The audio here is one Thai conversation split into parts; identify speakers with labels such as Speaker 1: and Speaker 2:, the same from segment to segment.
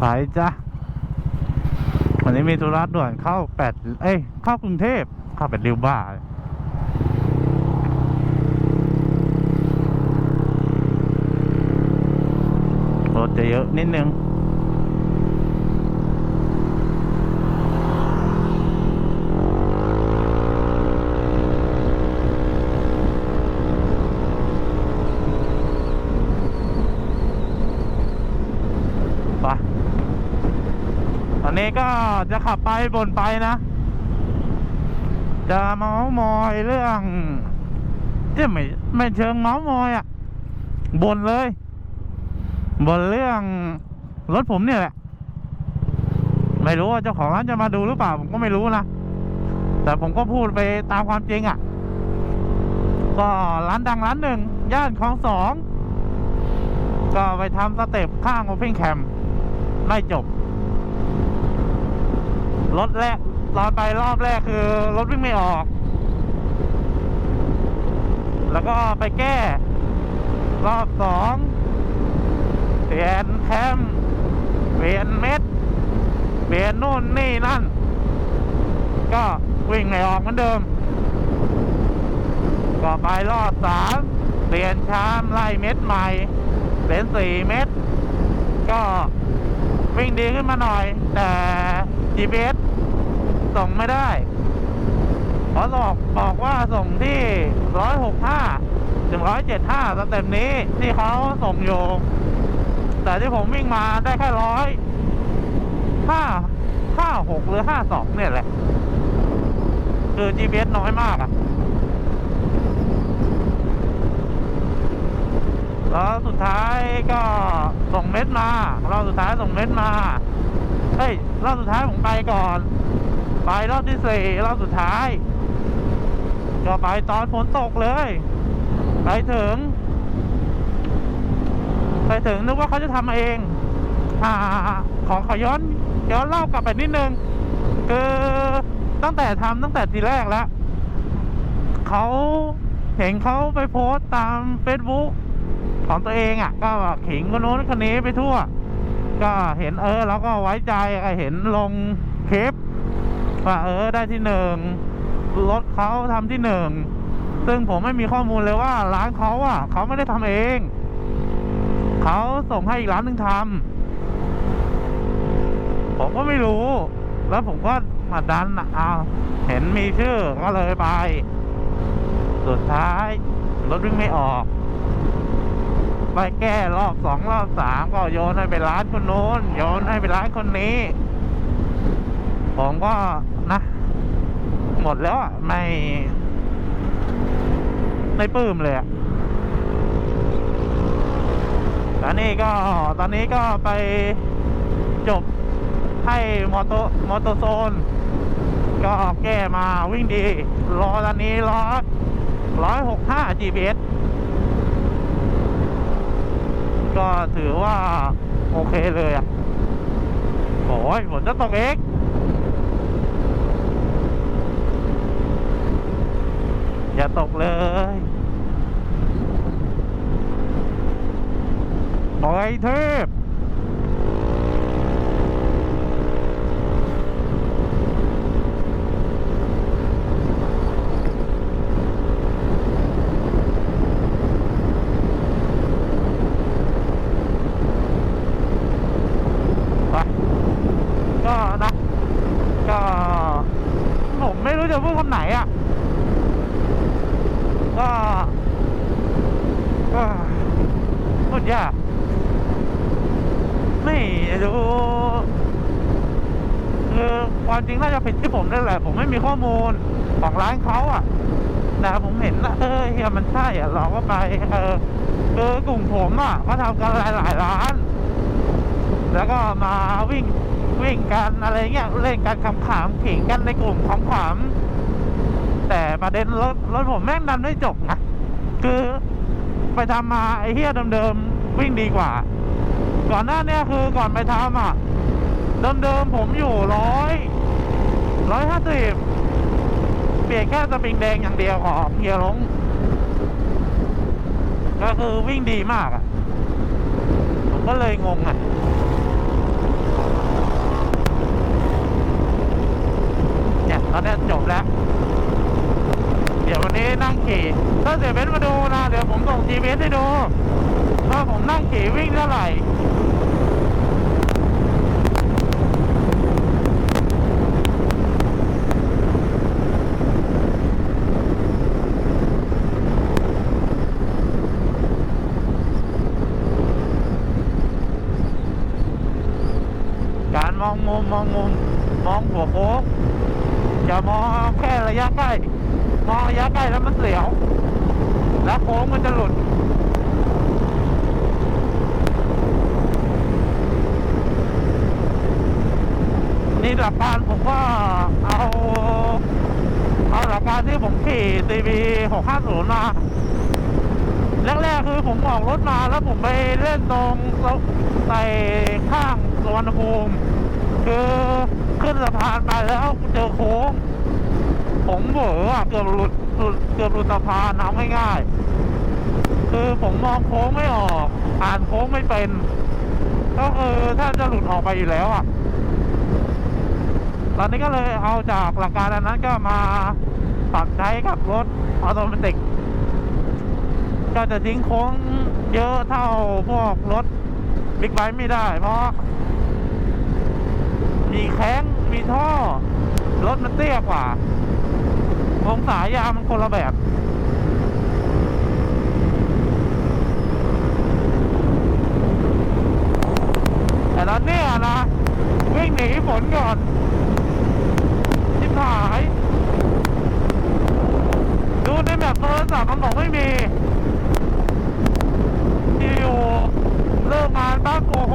Speaker 1: ไปจ้ะวันนี้มีธุระด่วนเข้าแปดเอ้ย เข้ากรุงเทพเข้าแปดริ้วบ้ารถจะเยอะนิดนึงไป อนนี้ก็จะขับไปบนไปนะ จะเมาส์มอยเรื่องที่ไม่ไม่เชิงเมาส์มอยอะ่ะบนเลย บนเรื่องรถผมเนี่ยแหละ ไม่รู้ว่าเจ้าของร้านจะมาดูหรือเปล่า ผมก็ไม่รู้นะ แต่ผมก็พูดไปตามความจริงอะ่ะ ก็ร้านดังร้านหนึ่ง ย่านคลองสอง ก็ไปทำสเต็ปข้างโอเพนแคมไม่จบ รถแรกตอนไปรอบแรกคือรถวิ่งไม่ออก แล้วก็ไปแก้ รอบสองเปลี่ยนแคมเปลี่ยนเม็ดเปลี่ยนนู่นนี่นั่น ก็วิ่งไม่ออกเหมือนเดิม ก็ไปรอบสามเปลี่ยนชามไล่เม็ดใหม่เป็นสี่เมตรก็วิ่งดีขึ้นมาหน่อย แต่ GPS ส่งไม่ได้เพราบอกบอกว่าส่งที่165ถึง175สเต็ปนี้ที่เขาส่งอยู่ แต่ที่ผมวิ่งมาได้แค่ร้อยห้าห้าหกหรือห้าสองเนี่ยแหละ คือ GPS น้อยมากอะแล้วสุดท้ายก็ส่งเม็ดมา เราสุดท้ายส่งเม็ดมา เฮ้ยรอบสุดท้ายผมไปก่อน ไปรอบที่สี่รอบสุดท้าย ก็ไปตอนฝนตกเลย ไปถึง ไปถึงนึกว่าเขาจะทำเอง อ่า ขอขอย้อนย้อนเล่ากลับไปนิดนึง คือตั้งแต่ทำตั้งแต่ทีแรกแล้วเขาเห็นเขาไปโพสต์ตาม Facebook ของตัวเองอะ ก็ขิงคนโน้นคนนี้ไปทั่ว ก็เห็นเออเราก็ไว้ใจก็เห็นลงคลิป ว่าเออได้ที่หนึ่งรถเขาทำที่หนึ่งซึ่งผมไม่มีข้อมูลเลยว่าร้านเขาอะเขาไม่ได้ทำเอง เขาส่งให้อีกร้านหนึ่งทำผมก็ไม่รู้ แล้วผมก็มาดันอะเอาเห็นมีชื่อก็เลยไป สุดท้ายรถวิ่งไม่ออกไปแก้รอบสองรอบสามก็โยนให้ไปร้านคนโน้นโยนให้ไปร้านคนนี้ ผมก็นะ หมดแล้วอะไม่ ไม่ปลื้มเลยอะตอนนี้ก็ตอนนี้ก็ไปจบให้มอเตอร์มอเตอร์โซน ก็แก้มาวิ่งดีรอตอนนี้รอร้อยหกห้า GPS ก็ถือว่า โอเคเลยอะ โอ้ยฝนจะตกเอง อย่าตกเลยปล่อยเทพ ไปก็นะ ก็ ผมไม่รู้จะพูดคำไหนอะ ก็ ก็พูดยากไม่รู้ ความจริงน่าจะผิดที่ผมนั่นแหละ ผมไม่มีข้อมูลของร้านเขาอะแต่ผมเห็นนะเออเฮียมันใช่อะเราก็ไป เออคือกลุ่มผมอะเขาทำกันหลายหลายร้าน แล้วก็มาวิ่งวิ่งกันอะไรเงี้ยเล่นกันขำๆขิงกันในกลุ่มของขำแต่ประเด็นรถรถผมแม่งดันไม่จบนะคือไปทำมาไอ้เฮียเดิมๆวิ่งดีกว่า ก่อนหน้าเนี้ยคือก่อนไปทำอะเดิมๆผมอยู่ร้อย ร้อยห้าสิบเปลี่ยนแค่สปริงแดงอย่างเดียวของเกียร์ลงก็คือวิ่งดีมากอะ ผมก็เลยงงอะเนี่ยตอนนี้จบแล้ว เดี๋ยววันนี้นั่งขี่ ถ้าเสียเบนมาดูนะ เดี๋ยวผมส่งจีเบนให้ดูว่าผมนั่งขี่วิ่งเท่าไหร่ มองมุมมองมุมมองหัวโค้งอย่ามองแค่ระยะใกล้มองระยะใกล้แล้วมันเสียว แล้วโค้งมันจะหลุดนี่หลักการผมก็เอาเอาหลักการที่ผมขี่ CB 650มาแรกๆคือผมออกรถมาแล้วผมไปเล่นตรงใส่ข้างสวนภูมิ คือขึ้นสะพานไปแล้วเจอโค้ง ผมเบออะเกือบหลุดหลุดเกือบหลุดสะพานน้ำง่ายๆคือผมมองโค้งไม่ออก อ่านโค้งไม่เป็น ก็คือถ้าจะหลุดออกไปอยู่แล้วอะตอนนี้ก็เลยเอาจากหลักการอันนั้นก็มาปรับใช้กับรถออโตเมติกก็จะทิ้งโค้งเยอะเท่าพวกรถบิ๊กไบค์ไม่ได้ เพราะ มีแข้งมีท่อ รถมันเตี้ยกว่า องศายางมันคนละแบบแต่ตอนนี้นะ วิ่งหนีฝนก่อนทิพหาย ดูในแบบโทรศัพท์มันบอกไม่มีที่อยู่เลิกงานปั๊บโอ้โห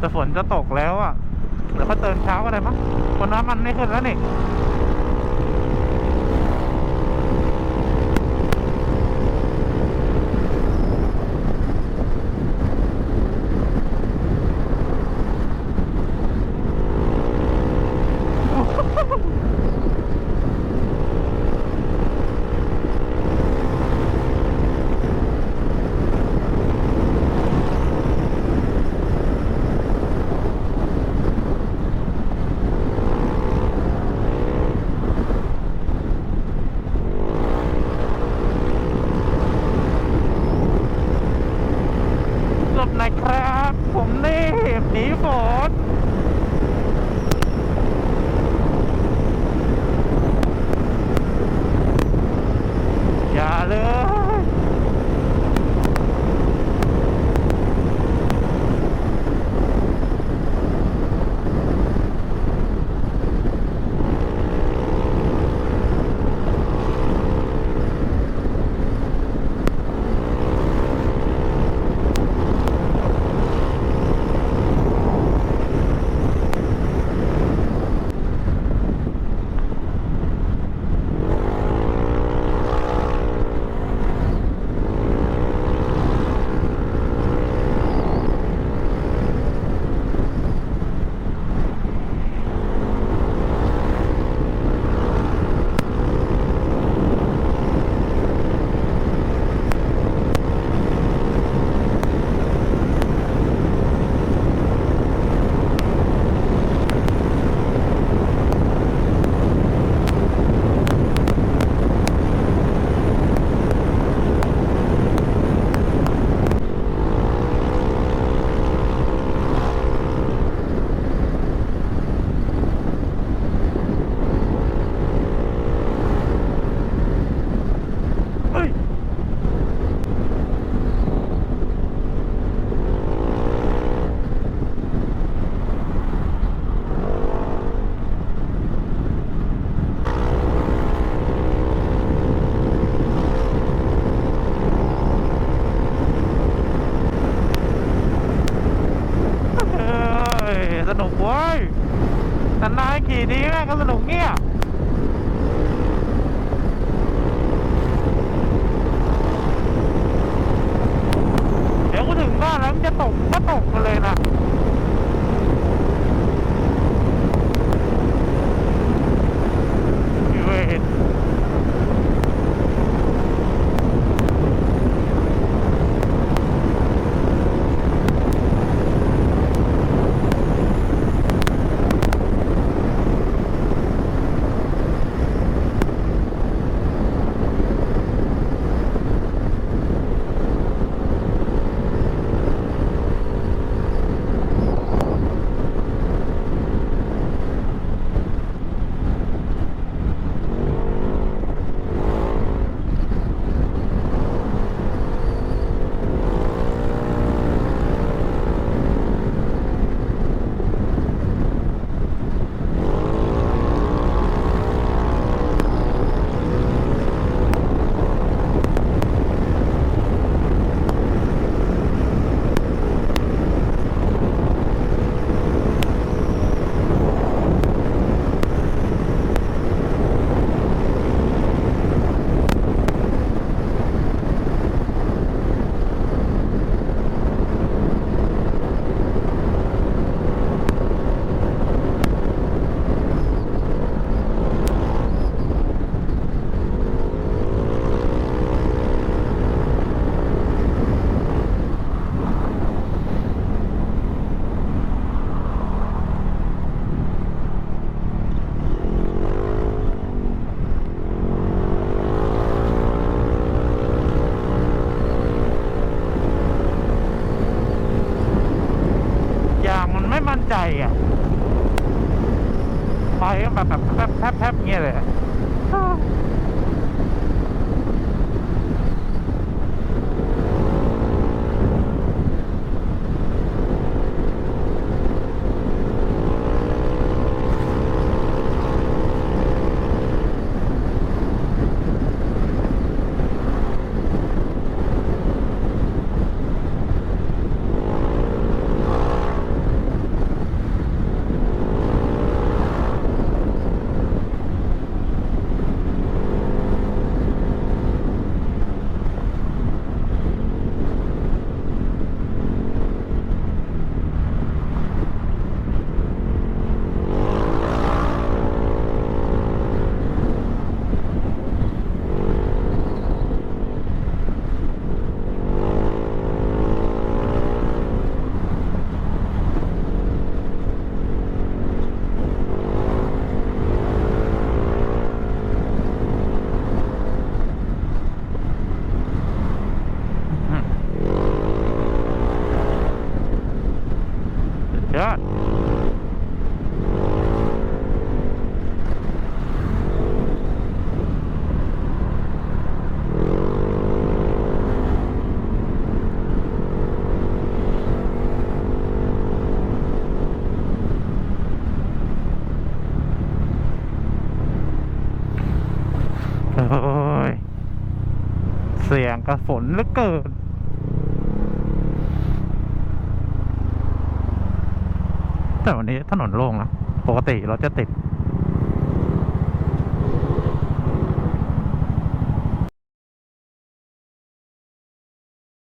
Speaker 1: แต่ฝนจะตกแล้วอะเดี๋ยวเขาเติมเช้าก็ได้มั้งคนน้ำมันไม่ขึ้นแล้วนี่ โว้ยนานๆขี่ดีแม่งก็สนุกเงี้ยเดี๋ยวกูถึงบ้านแล้วมันจะตกก็ตกมาเลยนะ อยก็แบบแบบแทบแทบแทบเงี้ยเลย กับฝนเหลือเกินแต่วันนี้ถนนโล่งนะปกติเราจะติด